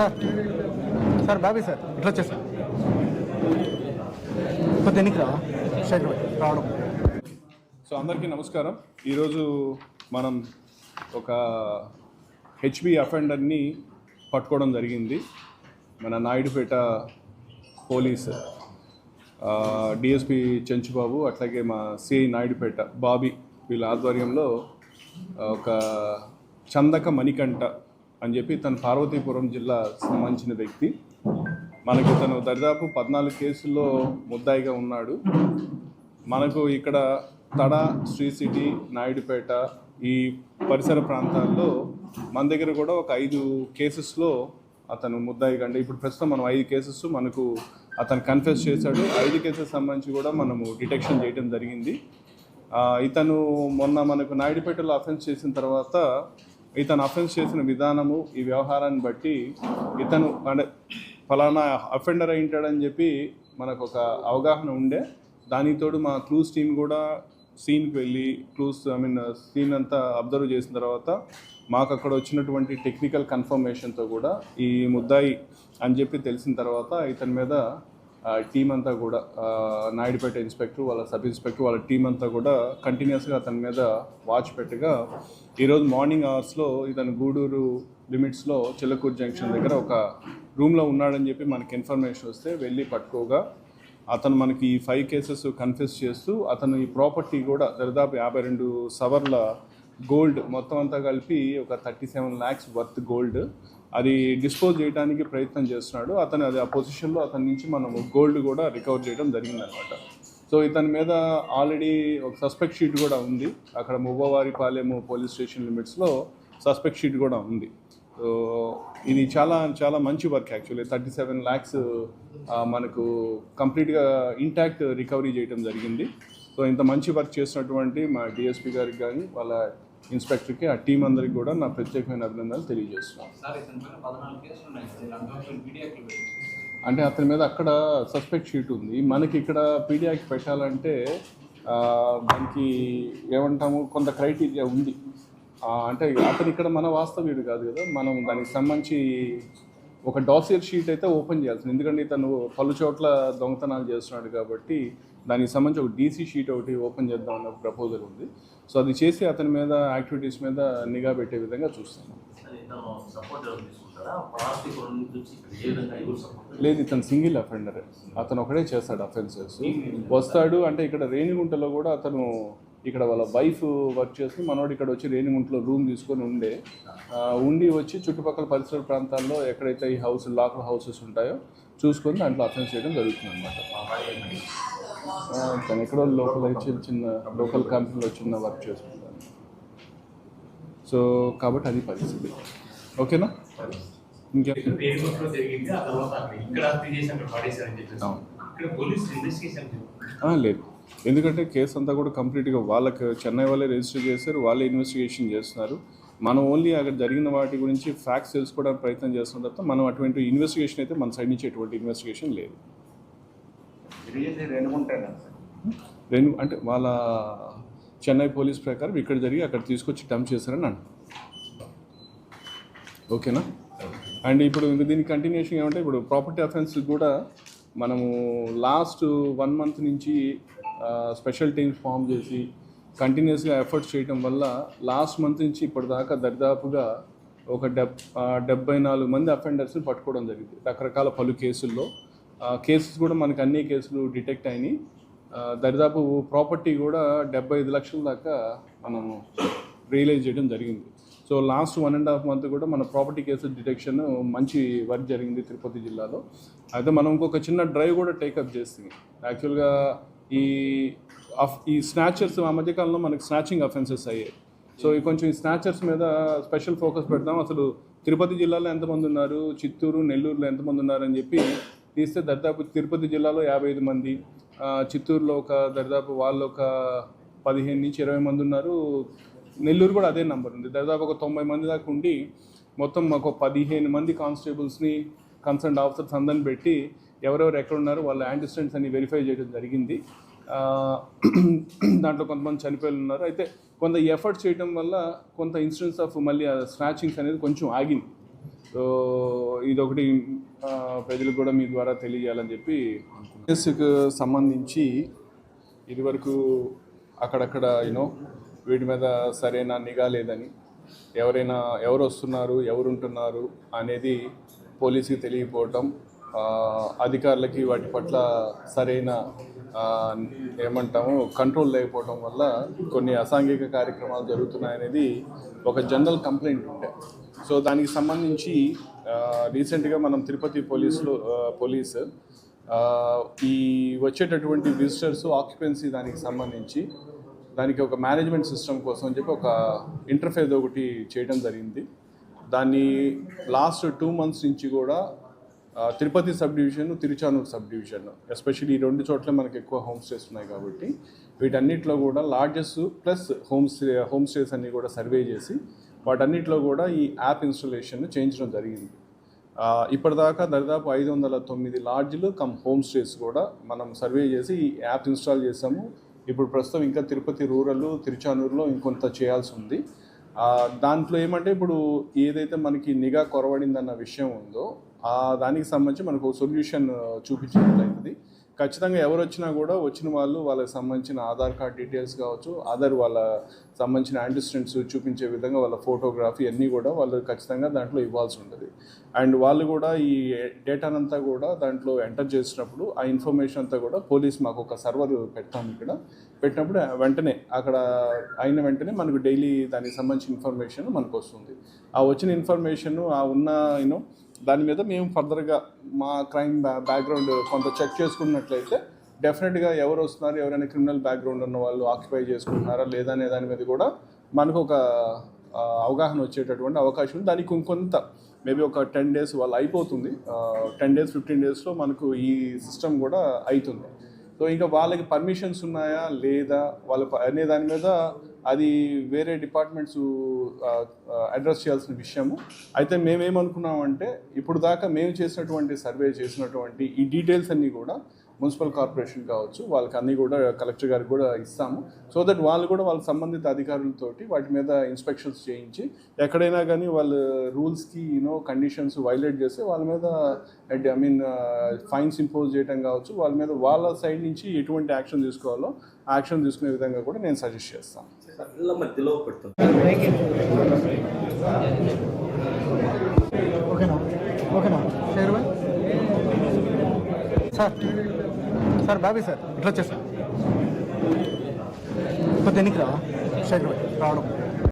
Sir. Sir Bobby sir ఇట్లా వచ్చేసా కొద్ది ఎన్నికి రా శేఖర్ రావడం. సో అందరికీ నమస్కారం. ఈరోజు మనం ఒక హెచ్బి అఫెండర్ని పట్టుకోవడం జరిగింది. మన నాయుడుపేట పోలీస్ డిఎస్పి చెంచుబాబు అట్లాగే మా సిఐ నాయుడుపేట బాబీ వీళ్ళ ఆధ్వర్యంలో ఒక చందక మణికంఠ అని చెప్పి తను పార్వతీపురం జిల్లా సంబంధించిన వ్యక్తి. మనకి తను దరిదాపు పద్నాలుగు కేసుల్లో ముద్దాయిగా ఉన్నాడు. మనకు ఇక్కడ తడ శ్రీ సిటీ నాయుడుపేట ఈ పరిసర ప్రాంతాల్లో మన దగ్గర కూడా ఒక ఐదు కేసెస్లో అతను ముద్దాయిగా అంటే ఇప్పుడు ప్రస్తుతం మనం ఐదు కేసెస్ మనకు అతను కన్ఫెస్ చేశాడు. ఐదు కేసెస్ సంబంధించి కూడా మనము డిటెక్షన్ చేయడం జరిగింది. ఇతను మొన్న మనకు నాయుడుపేటలో అఫెన్స్ చేసిన తర్వాత ఇతను అఫెన్స్ చేసిన విధానము ఈ వ్యవహారాన్ని బట్టి ఇతను అంటే ఫలానా అఫెండర్ అయి ఉంటాడని చెప్పి మనకు ఒక అవగాహన ఉండే. దానికి తోడు మా క్లూస్ టీం కూడా సీన్కి వెళ్ళి క్లూస్ ఐ మీన్ సీన్ అంతా అబ్జర్వ్ చేసిన తర్వాత మాకు అక్కడ వచ్చినటువంటి టెక్నికల్ కన్ఫర్మేషన్తో కూడా ఈ ముద్దాయి అని చెప్పి తెలిసిన తర్వాత ఇతని మీద టీం అంతా కూడా నాయుడుపేట ఇన్స్పెక్టర్ వాళ్ళ సబ్ ఇన్స్పెక్టర్ వాళ్ళ టీం అంతా కూడా కంటిన్యూస్గా అతని మీద వాచ్ పెట్టగా ఈరోజు మార్నింగ్ అవర్స్లో ఇతను గూడూరు లిమిట్స్లో చిల్లకూరు జంక్షన్ దగ్గర ఒక రూమ్లో ఉన్నాడని చెప్పి మనకి ఇన్ఫర్మేషన్ వస్తే వెళ్ళి పట్టుకోగా అతను మనకి ఈ ఫైవ్ కేసెస్ కన్ఫెస్ చేస్తూ అతను ఈ ప్రాపర్టీ కూడా దరిదాపు యాభై రెండు సవర్ల గోల్డ్ మొత్తం అంతా కలిపి ఒక thirty seven lakhs worth gold అది డిస్పోజ్ చేయడానికి ప్రయత్నం చేస్తున్నాడు. అతను అది ఆ పొజిషన్లో అతని నుంచి మనం గోల్డ్ కూడా రికవర్ చేయడం జరిగిందనమాట సో ఇతని మీద ఆల్రెడీ ఒక సస్పెక్ట్ షీట్ కూడా ఉంది. అక్కడ మువ్వవారిపాలెము పోలీస్ స్టేషన్ లిమిట్స్లో సస్పెక్ట్ షీట్ కూడా ఉంది. సో ఇది చాలా చాలా మంచి work actually thirty seven lakhs మనకు కంప్లీట్గా ఇంటాక్ట్ రికవరీ చేయడం జరిగింది. సో ఇంత మంచి వర్క్ చేసినటువంటి మా డిఎస్పీ గారికి కానీ వాళ్ళ ఇన్స్పెక్టర్కి ఆ టీం అందరికి కూడా నా ప్రత్యేకమైన అభినందనలు తెలియజేస్తున్నాను. అంటే అతని మీద అక్కడ సస్పెక్ట్ షీట్ ఉంది. మనకి ఇక్కడ పీడియాకి పెట్టాలంటే దానికి ఏమంటాము కొంత క్రైటీరియా ఉంది. అంటే అతను ఇక్కడ మన వాస్తవ్యుడు కాదు కదా. మనం దానికి సంబంధించి ఒక డాసియర్ షీట్ అయితే ఓపెన్ చేయాల్సింది. ఎందుకంటే ఇతను పలు చోట్ల దొంగతనాలు చేస్తున్నాడు కాబట్టి దానికి సంబంధించి ఒక డీసీ షీట్ ఒకటి ఓపెన్ చేద్దాం అన్న ప్రపోజల్ ఉంది. సో అది చేసి అతని మీద యాక్టివిటీస్ మీద నిఘా పెట్టే విధంగా చూస్తాను లేదు ఇతను సింగిల్ అఫెండర్ అతను ఒకడే చేస్తాడు అఫెన్సెస్ వస్తాడు అంటే ఇక్కడ రేణిగుంటలో కూడా అతను ఇక్కడ వాళ్ళ వైఫ్ వర్క్ చేసి మనోడు ఇక్కడ వచ్చి రేణిగుంటలో రూమ్ తీసుకొని ఉండే. ఉండి వచ్చి చుట్టుపక్కల పరిసర ప్రాంతాల్లో ఎక్కడైతే ఈ హౌస్ లాకర్ హౌసెస్ ఉంటాయో చూసుకొని దాంట్లో అఫెన్స్ చేయడం జరుగుతుంది అనమాట తను ఎక్కడో లోకల్ చిన్న చిన్న లోకల్ కంపెనీలో చిన్న వర్క్ చేసుకుంటాను సో కాబట్టి అది పరిస్థితి. ఓకేనా? ఇంకే? లేదు. ఎందుకంటే కేసు అంతా కూడా కంప్లీట్గా వాళ్ళకి చెన్నై వాళ్ళే రిజిస్టర్ చేశారు వాళ్ళే ఇన్వెస్టిగేషన్ చేస్తున్నారు. మనం ఓన్లీ అక్కడ జరిగిన వాటి గురించి ఫ్యాక్ట్స్ తెలుసుకోవడానికి ప్రయత్నం చేస్తున్న తప్ప మనం అటువంటి ఇన్వెస్టిగేషన్ అయితే మన సైడ్ నుంచి ఎటువంటి ఇన్వెస్టిగేషన్ లేదు. రెండు అంటే వాళ్ళ చెన్నై పోలీస్ ప్రకారం ఇక్కడ జరిగి అక్కడ తీసుకొచ్చి డంప్ చేశారని అంట ఓకేనా? అండ్ ఇప్పుడు ఇంక దీనికి కంటిన్యూషన్ ఏమంటే ఇప్పుడు ప్రాపర్టీ అఫెన్స్ కూడా మనము లాస్ట్ వన్ మంత్ నుంచి స్పెషల్ టీమ్స్ ఫామ్ చేసి కంటిన్యూస్గా ఎఫర్ట్స్ చేయడం వల్ల లాస్ట్ మంత్ నుంచి ఇప్పటిదాకా దరిదాపుగా ఒక డెబ్ డెబ్బై నాలుగు మంది అఫెండర్స్ని పట్టుకోవడం జరిగింది. రకరకాల పలు కేసుల్లో కేసెస్ కూడా మనకి అన్ని కేసులు డిటెక్ట్ అయినాయి. దరిదాపు ప్రాపర్టీ కూడా డెబ్బై ఐదు లక్షల దాకా మనము రియలైజ్ చేయడం జరిగింది. So last one and half month కూడా మన ప్రాపర్టీ కేసు డిటెక్షన్ మంచి వర్క్ జరిగింది తిరుపతి జిల్లాలో. అయితే మనం ఇంకొక చిన్న డ్రైవ్ కూడా టేకప్ చేస్తుంది యాక్చువల్గా ఈ అఫ్- ఈ స్నాచర్స్ ఆ మధ్యకాలంలో మనకి స్నాచింగ్ అఫెన్సెస్ అయ్యాయి. సో ఈ కొంచెం ఈ స్నాచర్స్ మీద స్పెషల్ ఫోకస్ పెడదాం. అసలు తిరుపతి జిల్లాలో ఎంతమంది ఉన్నారు? చిత్తూరు నెల్లూరులో ఎంతమంది ఉన్నారు అని చెప్పి తీస్తే దరిదాపు తిరుపతి జిల్లాలో యాభై ఐదు మంది. చిత్తూరులో ఒక దరిదాపు వాళ్ళు ఒక పదిహేను నుంచి ఇరవై మంది ఉన్నారు. నెల్లూరు కూడా అదే నెంబర్ ఉంది. దాదాపు ఒక తొంభై మంది దాకా ఉండి మొత్తం మాకు ఒక పదిహేను మంది కానిస్టేబుల్స్ని కన్సర్న్ ఆఫీసర్స్ అందరిని పెట్టి ఎవరెవరు ఎక్కడ ఉన్నారో వాళ్ళ యాంటిస్టెంట్స్ అని వెరిఫై చేయడం జరిగింది. దాంట్లో కొంతమంది చనిపోయి ఉన్నారు. అయితే కొంత ఎఫర్ట్ చేయడం వల్ల కొంత ఇన్సిడెన్స్ ఆఫ్ మళ్ళీ స్నాచింగ్స్ అనేది కొంచెం ఆగింది. సో ఇదొకటి ప్రజలకు కూడా మీ ద్వారా తెలియజేయాలని చెప్పి కేసుకు సంబంధించి ఇదివరకు అక్కడక్కడ యూనో వీటి మీద సరైన నిఘా లేదని ఎవరైనా ఎవరు వస్తున్నారు ఎవరు ఉంటున్నారు అనేది పోలీసుకి తెలియకపోవటం అధికారులకి వాటి పట్ల సరైన ఏమంటాము కంట్రోల్ లేకపోవడం వల్ల కొన్ని అసాంఘిక కార్యక్రమాలు జరుగుతున్నాయనేది ఒక జనరల్ కంప్లైంట్ ఉండే సో దానికి సంబంధించి రీసెంట్గా మనం తిరుపతి పోలీసులో పోలీస్ ఈ వచ్చేటటువంటి విజిటర్స్ ఆక్యుపెన్సీ దానికి సంబంధించి దానికి ఒక మేనేజ్మెంట్ సిస్టమ్ కోసం అని చెప్పి ఒక ఇంటర్ఫేస్ ఒకటి చేయడం జరిగింది. దాన్ని లాస్ట్ టూ మంత్స్ నుంచి కూడా Tirupati sub division Tiruchanur sub division especially ఈ రెండు చోట్ల మనకి ఎక్కువ హోమ్ స్టేస్ ఉన్నాయి కాబట్టి వీటన్నిటిలో కూడా largest plus home stay home stays అన్నీ కూడా సర్వే చేసి వాటన్నిటిలో కూడా ఈ యాప్ ఇన్స్టలేషన్ చేయించడం జరిగింది. ఇప్పటిదాకా దాదాపు ఐదు వందల తొమ్మిది లాడ్జ్లు కమ్ హోమ్ స్టేస్ కూడా మనం సర్వే చేసి ఈ యాప్ ఇన్స్టాల్ చేసాము ఇప్పుడు ప్రస్తుతం ఇంకా తిరుపతి రూరల్ తిరుచానూరులో ఇంకొంత చేయాల్సి ఉంది. దాంట్లో ఏమంటే ఇప్పుడు ఏదైతే మనకి నిఘా కొరవడిందన్న విషయం ఉందో ఆ దానికి సంబంధించి మనకు సొల్యూషన్ చూపించినట్లయితుంది. ఖచ్చితంగా ఎవరు వచ్చినా కూడా వచ్చిన వాళ్ళు వాళ్ళకి సంబంధించిన ఆధార్ కార్డ్ డీటెయిల్స్ కావచ్చు ఆధార్ వాళ్ళ సంబంధించిన యాంటిస్టెంట్స్ చూపించే విధంగా వాళ్ళ ఫోటోగ్రఫీ అన్నీ కూడా వాళ్ళు ఖచ్చితంగా దాంట్లో ఇవ్వాల్సి ఉంటుంది. అండ్ వాళ్ళు కూడా ఈ డేటానంతా కూడా దాంట్లో ఎంటర్ చేసినప్పుడు ఆ ఇన్ఫర్మేషన్ అంతా కూడా పోలీస్ మాకు ఒక సర్వర్ పెడతాం ఇక్కడ. పెట్టినప్పుడు వెంటనే అక్కడ అయిన వెంటనే మనకు డైలీ దానికి సంబంధించిన ఇన్ఫర్మేషన్ మనకు వస్తుంది ఆ వచ్చిన ఇన్ఫర్మేషన్ ఆ ఉన్న యూనో దాని మీద మేము ఫర్దర్గా మా క్రైమ్ బ్యాక్గ్రౌండ్ కొంత చెక్ చేసుకున్నట్లయితే డెఫినెట్గా ఎవరు వస్తున్నారు ఎవరైనా క్రిమినల్ బ్యాక్గ్రౌండ్ ఉన్న వాళ్ళు ఆక్యుపై చేసుకుంటున్నారా లేదా అనే దాని మీద కూడా మనకు ఒక అవగాహన వచ్చేటటువంటి అవకాశం ఉంది. దానికి ఇంకొంత మేబీ ఒక టెన్ డేస్ వాళ్ళు అయిపోతుంది. టెన్ డేస్ ఫిఫ్టీన్ డేస్లో మనకు ఈ సిస్టమ్ కూడా అవుతుంది సో ఇంకా వాళ్ళకి పర్మిషన్స్ ఉన్నాయా? లేదా? వాళ్ళ అనే దాని మీద అది వేరే డిపార్ట్మెంట్స్ అడ్రస్ చేయాల్సిన విషయము. అయితే మేమేమనుకున్నామంటే ఇప్పుడు దాకా మేము చేసినటువంటి సర్వే చేసినటువంటి ఈ డీటెయిల్స్ అన్నీ కూడా మున్సిపల్ కార్పొరేషన్ కావచ్చు వాళ్ళకి అన్నీ కూడా కలెక్టర్ గారికి కూడా ఇస్తాము. సో దట్ వాళ్ళు కూడా వాళ్ళ సంబంధిత అధికారులతోటి వాటి మీద ఇన్స్పెక్షన్స్ చేయించి ఎక్కడైనా కానీ వాళ్ళ రూల్స్కి యూనో కండిషన్స్ వైలేట్ చేస్తే వాళ్ళ మీద ఐ మీన్ ఫైన్స్ ఇంపోజ్ చేయడం కావచ్చు వాళ్ళ మీద వాళ్ళ సైడ్ నుంచి ఎటువంటి యాక్షన్ తీసుకోవాలో యాక్షన్ తీసుకునే విధంగా కూడా నేను సజెస్ట్ చేస్తాను. మధ్యలో ఓకేనా? ఓకేనా? సార్. సార్ బాబీ సార్ ఇట్లా వచ్చేసాను కొద్ది ఎన్నికి రా శేఖర్ రావడం.